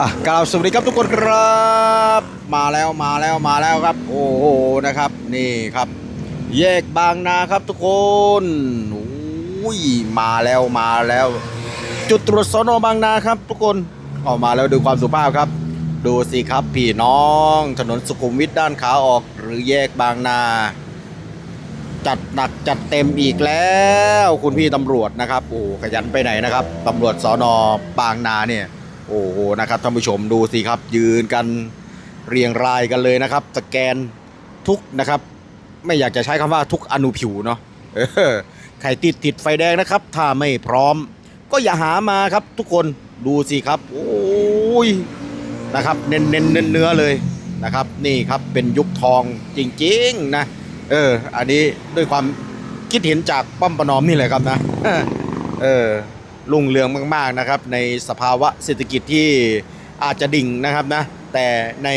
อะกล่าวสวัสดีครับทุกคนครับ มาแล้วมาแล้วมาแล้วครับ โอ้โหนะครับนี่ครับ แยกบางนาครับทุกคนอุ้ยมาแล้วมาแล้ว จุดตรวจสนบางนาครับ ทุกคนออกมาแล้วดูความสุภาพครับ ดูสิครับพี่น้อง ถนนสุขุมวิทด้านขาออก หรือแยกบางนา จัดหนักจัดเต็มอีกแล้ว คุณพี่ตำรวจนะครับโอ้ขยันไปไหนนะครับตำรวจสอนอบางนาเนี่ย โอ้โหนะครับท่านผู้ชมดูสิครับ ยืนกันเรียงรายกันเลยนะครับ สแกนทุกนะครับ ไม่อยากจะใช้คำว่าทุกอนุผิวเนาะใครติดติดไฟแดงนะครับ ถ้าไม่พร้อม ก็อย่าหามาครับทุกคนดูสิครับ โอ้ยนะครับ เน้นเน้นเนื้อเนื้อเลยนะครับ นี่ครับเป็นยุคทองจริงๆนะ เออ อันนี้ด้วยความคิดเห็นจากป้อมประนอมนี่แหละครับนะ เออ รุ่งเรืองมากๆนะครับ ในสภาวะเศรษฐกิจที่อาจจะดิ่งนะครับนะ แต่ใน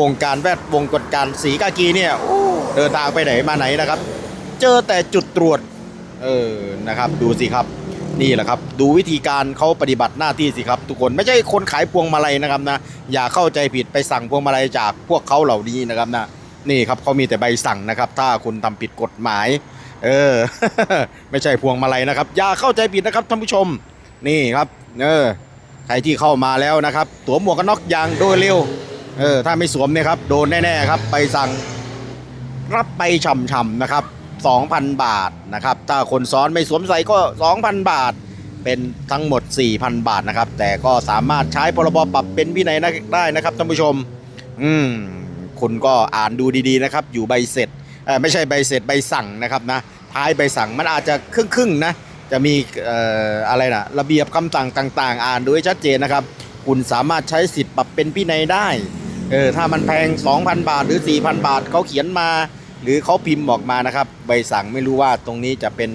วงการแวดวงกฎการสีกากีเนี่ยเดินทางไปไหนมาไหนนะครับ เจอแต่จุดตรวจเออนะครับ ดูสิครับนี่แหละครับ ดูวิธีการเขาปฏิบัติหน้าที่สิครับ ทุกคนไม่ใช่คนขายพวงมาลัยนะครับนะอย่าเข้าใจผิดไปสั่งพวงมาลัยจากพวกเขาเหล่านี้นะครับนะนี่ครับเขามีแต่ใบสั่งนะครับ ถ้าคุณทำผิดกฎหมาย เออ ไม่ใช่พวงมาลัยนะครับ อย่าเข้าใจผิดนะครับท่านผู้ชม นี่ครับ เออ ใครที่เข้ามาแล้วนะครับสวมหมวกกันน็อกอย่างโดยเร็ว เออ ถ้าไม่สวมเนี่ยครับ โดนแน่ๆครับ ไปสั่งรับไปฉ่ำๆนะครับ 2,000 บาทนะครับ ถ้าคนซ้อนไม่สวมใส่ก็ 2,000 บาท เป็นทั้งหมด 4,000 บาทนะครับ แต่ก็สามารถใช้พรบปรับเป็นวินัยได้นะครับท่านผู้ชม อืม คุณก็อ่านดูดีๆนะครับ อยู่ใบเสร็จ ไม่ใช่ใบเสร็จใบสั่งนะครับนะท้ายใบสั่งมันอาจจะครึ่งๆนะจะมีอะไรนะระเบียบคำสั่งต่าง ๆ อ่านดูให้ชัดเจนนะครับ คุณสามารถใช้สิทธิ์ปรับเป็นพินัยได้เออถ้ามันแพง 2,000 บาทหรือ 4,000 บาทเขาเขียนมา หรือเขาพิมพ์ออกมานะครับ ใบสั่งไม่รู้ว่าตรงนี้จะเป็น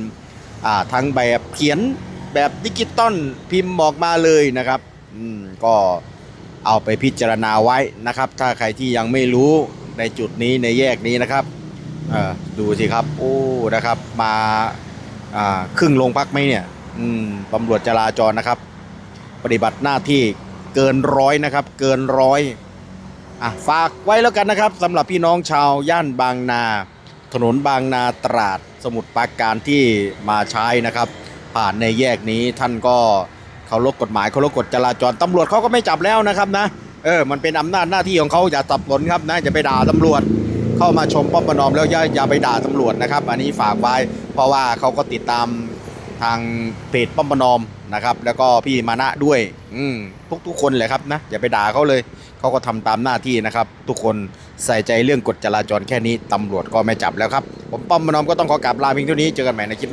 อ่าทั้งแบบเขียนแบบดิจิตอลพิมพ์ออกมาเลยนะครับอืมก็เอาไปพิจารณาไว้นะครับ ถ้าใครที่ยังไม่รู้ในจุดนี้ในแยกนี้นะครับ ดูสิครับ โอ้นะครับ มาครึ่งโรงพักไหมเนี่ยตำรวจจราจรนะครับ ปฏิบัติหน้าที่เกินร้อยนะครับ เกินร้อยอะฝากไว้แล้วกันนะครับสำหรับพี่น้องชาวย่านบางนา ถนนบางนาตราดสมุทรปราการที่มาใช้นะครับ ผ่านในแยกนี้ท่านก็เคารพกฎหมายเคารพกฎจราจรตำรวจเขาก็ไม่จับแล้วนะครับนะเออมันเป็นอำนาจหน้าที่ของเขาอย่าตับสนครับนะจะไปด่าตำรวจ เข้ามาชมป้อมประนอมแล้วอย่าอย่าไปด่าตำรวจนะครับ อันนี้ฝากไว้เพราะว่าเขาก็ติดตามทางเพจป้อมประนอมนะครับ แล้วก็พี่มานะด้วย อืมทุกทุกคนเลยครับนะอย่าไปด่าเขาเลยเขาก็ทำตามหน้าที่นะครับ ทุกคนใส่ใจเรื่องกฎจราจรแค่นี้ตำรวจก็ไม่จับแล้วครับ ผมป้อมมานอมก็ต้องขอกราบลาเพียงเท่านี้เจอกันใหม่ในคลิปหน้า